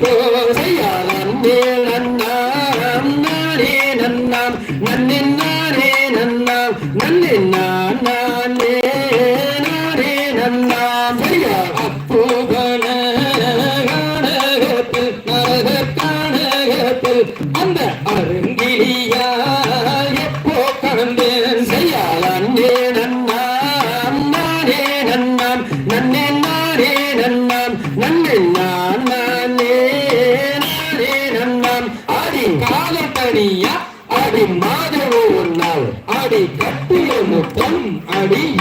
போதையா mim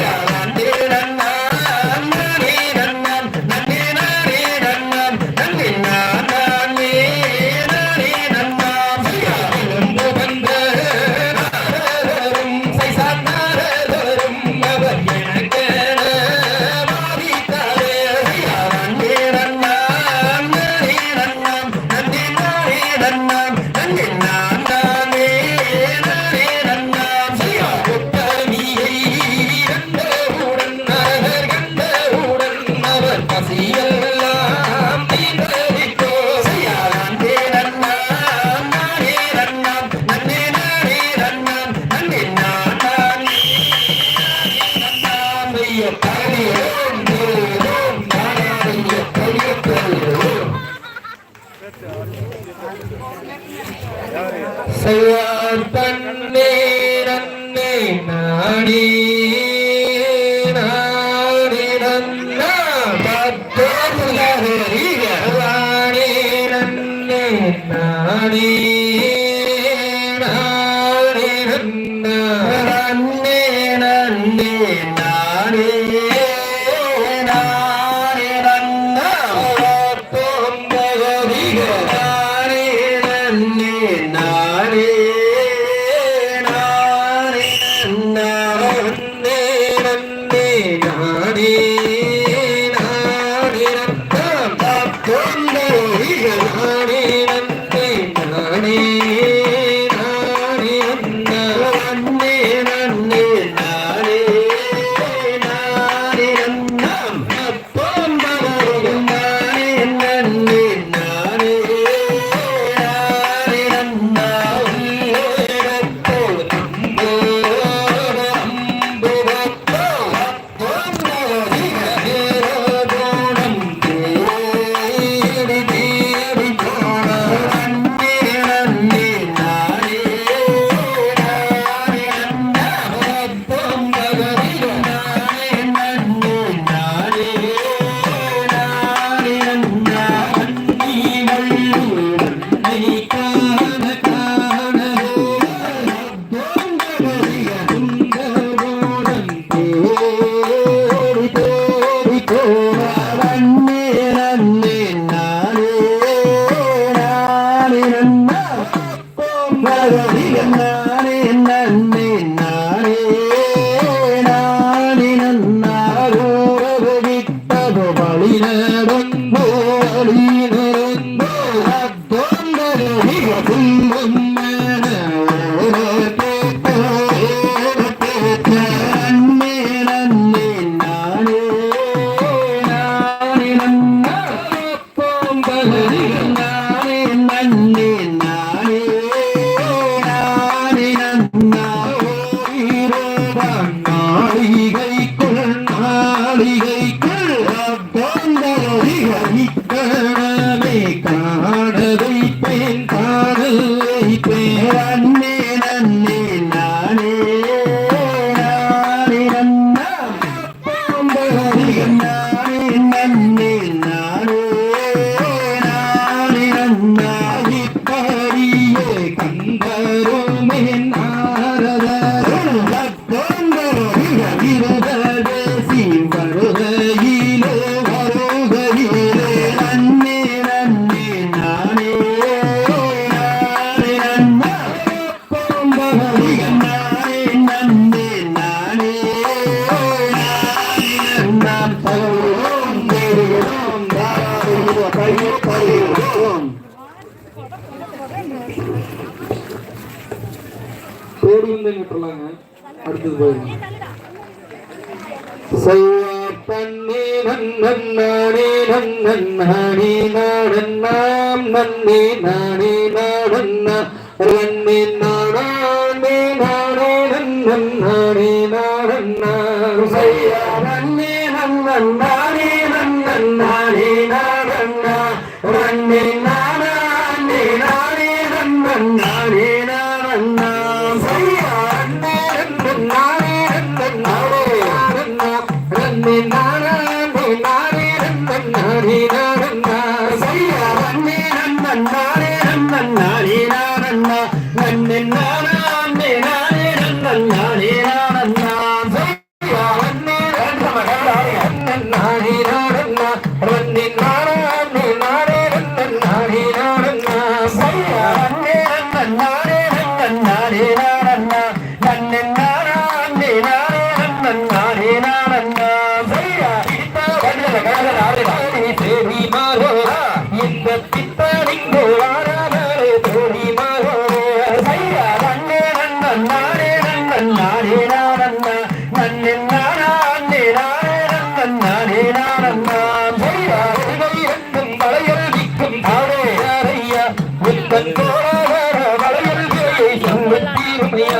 Ela செய்யார் தன்னே நன்னே நாடி நாடி நன்ன பத்தோருகவாணி நன்னே நாடி நன்னே நன்னே நாடி. Stephanie. Lila. திருநெல்வேலி விட்டுலாங்க அடுத்தது போயிருங்க சைவா தன்னே நன்னே நன்னே நாடன்னாம் நன்னே நாடே நாடன்னா நன்னே நாடாண்டே நாடே நன்னே நாடன்னா சையா நன்னே நன்னன்னா அண்ணே நம் அண்ணா. Yeah.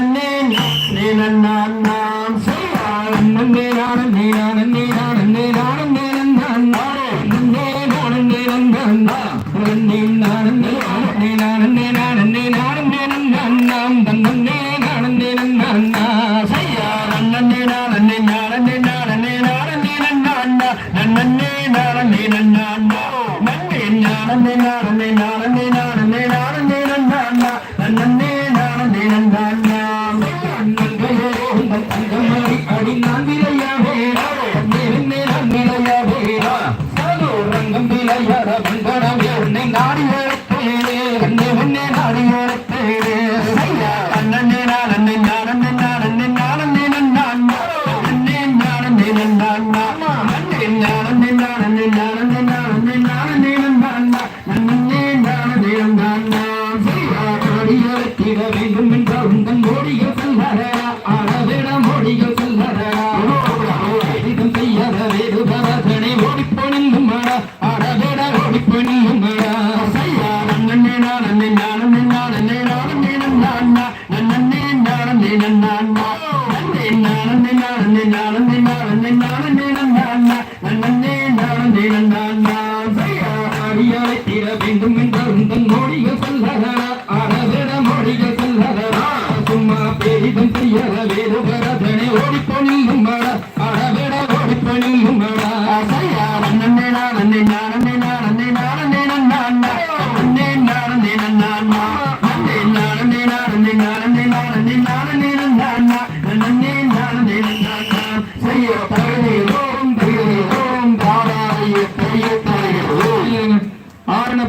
nene nene nene naughty.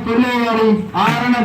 Pullaiah గారి ఆరణ